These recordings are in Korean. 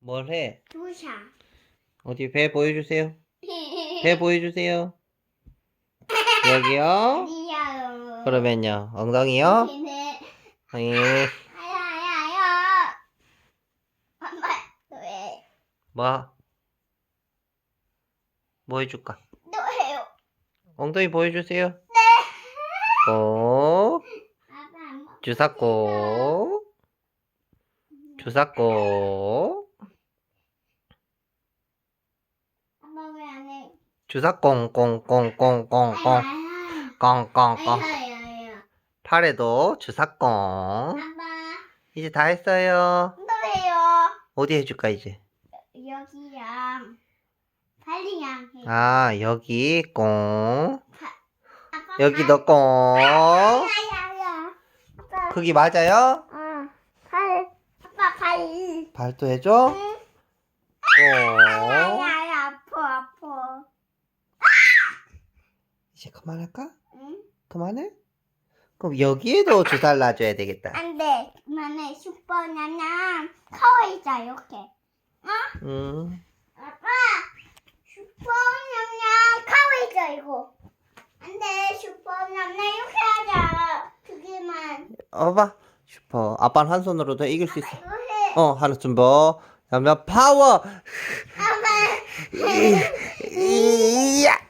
뭘 해? 두샤. 어디 배 보여주세요. 배 보여주세요. 여기요? 아니야요. 그러면요. 엉덩이요? 네. 예. 아야야야. 엄마 왜? 뭐? 뭐 해줄까? 또 해요. 엉덩이 보여주세요. 꼭. 주사 꼭. 주사 꼭. 아빠 왜 안 해? 주사 꽁꽁꽁꽁꽁꽁. 꽁꽁꽁. 팔에도 주사 꽁. 이제 다 했어요. 또 해요. 어디 해줄까, 이제? 여기랑 해. 아, 여기 꽁. 아빠 여기도 꽁. 아야야야. 아빠. 크기 맞아요? 어. 발. 아빠 발. 발도 해줘. 응. 꽁. 야야야 아파 아파. 이제 그만할까? 응? 그만해? 그럼 여기에도 주사를 놔줘야 되겠다. 안 돼. 그만해 슈퍼냐냐 커있자 이렇게. 음. 아빠 슈퍼냐냐 커있자 이거. 안 돼 슈퍼냐냐 이렇게 하자. 두 개만. 어, 봐. 슈퍼. 아빠는 한 손으로도 이길 수 있어. 이거 해. 어, 하나 좀 더. 그러면 파워. 아빠. 이야.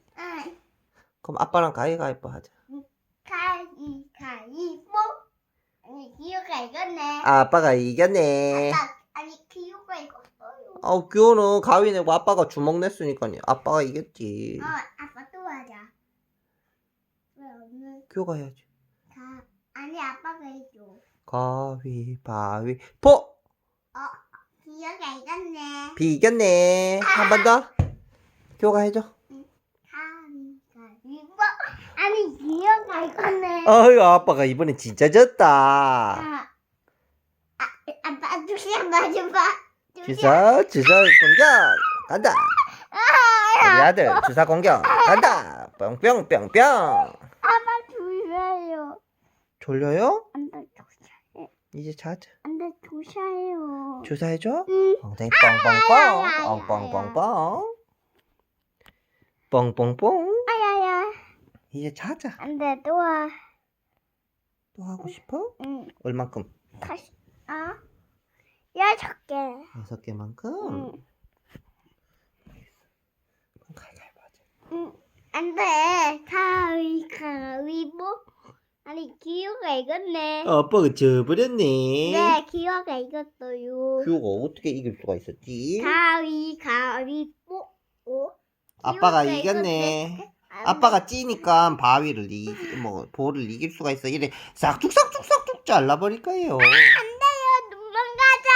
응. 그럼 아빠랑 가위가위보 하자. 가이 가이보. 아니 기우가 이겼네. 아빠가 이겼네. 아빠 아니 기우가 이겼어요. 아, 귀여는 가위 내고 아빠가 주먹 냈으니까요. 아빠가 이겼지. 어 아빠 또 하자. 왜 오늘 귀여가 해야지. 가 아니 아빠가 해줘. 가위 바위 보. 기우가 이겼네. 비 이겼네. 한 번 더. 귀여가 해줘. 아니 기우가 이겼네. 어휴, 아빠가 이번엔 진짜 졌다. 아, 아, 아빠 두시간 맞아봐. 주사, 주사 공격 간다. 우리 아, 아들 주사 공격 간다. 뿅뿅뿅뿅. 아빠 두셔요. 졸려요? 안돼. 이제 자자. 안돼 두셔요. 주사해줘. 응. 엉덩이. 뻥뻥뻥. 뻥뻥뻥뻥. 뻥뻥뻥. 이제 자자. 안 돼 또 와. 또 하고 싶어? 응. 얼만큼? 다시. 아. 여섯 개. 여섯 개만큼? 응. 그럼 가위가위보 하자. 응. 안 돼. 가위 가위보. 아니 기호가 이겼네. 아빠가 져버렸네. 네 기호가 이겼어요. 규가 어떻게 이길 수가 있었지? 가위 가위보. 오. 아빠가 기호가 이겼네. 이겼대. 안 아빠가 찌니까 바위를 이, 뭐 볼을 이길 수가 있어. 이래 싹둑 싹둑 싹둑 잘라버릴 거예요. 안 돼요. 도망가자.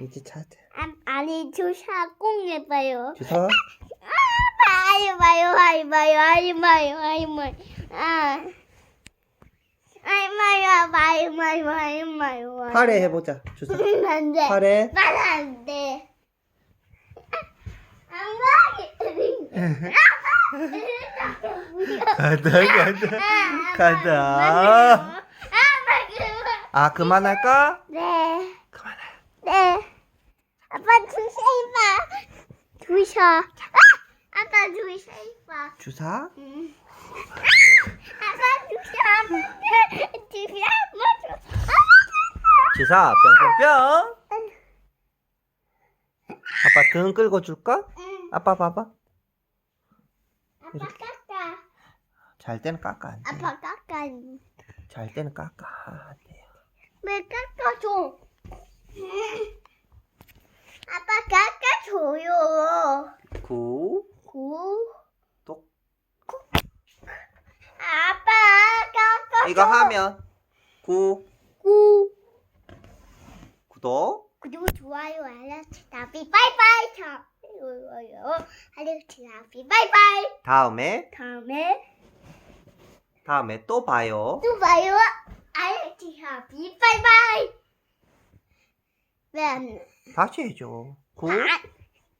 이제 자자. 아, 아니 주사 꼭 해봐요. 주사. 아이 봐요, 아이 봐요, 아이 봐요, 아이 봐요. 아. 아이 봐요, 아이 봐요, 아이 봐요. 팔에 해보자. 주사. 안 돼. 팔에. 말안 돼. 안 돼. 간다 간다 간다. 아 그만할까? 네. 그만해. 네. 아빠 주사 입어. 주사. 아! 아빠 주사 입어. 주사. 응. 아빠 주사. 주사. 주사 뿅뿅뿅. 아빠 등 끌고 줄까? 응. 아빠 봐봐. 아빠 깎아. 잘 때는 깎아 안 돼. 아빠 깎아. 잘 때는 깎아 안 돼요. 왜 깎아줘? 아빠 깎아줘요. 구. 구. 똑. 아빠 깎아줘. 이거 하면 구 구. 구독 구독, 좋아요, 알람, 나비, 바이바이. 자, 좋아요, 알람, 나비, 바이바이. 다음에 다음에 다음에 또 봐요. 또 봐요. 나비, 바이바이. 왜안 다시 해줘. 구 아,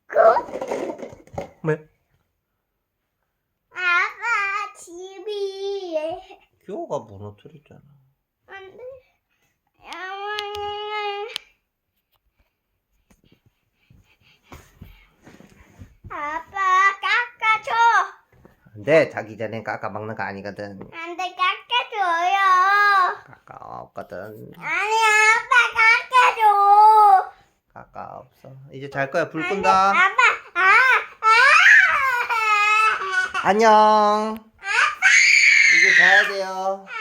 구? 왜? 아빠 집이 교호가 무너뜨렸잖아. 안 돼. 아빠 깎아줘. 안돼 자기 전에 깎아 먹는 거 아니거든. 안 돼 깎아줘요. 깎아 없거든. 아니 아빠 깎아줘. 깎아 없어. 이제 잘 거야. 불안 돼, 끈다. 아빠 아 아. 안녕. 이제 자야 돼요. 아.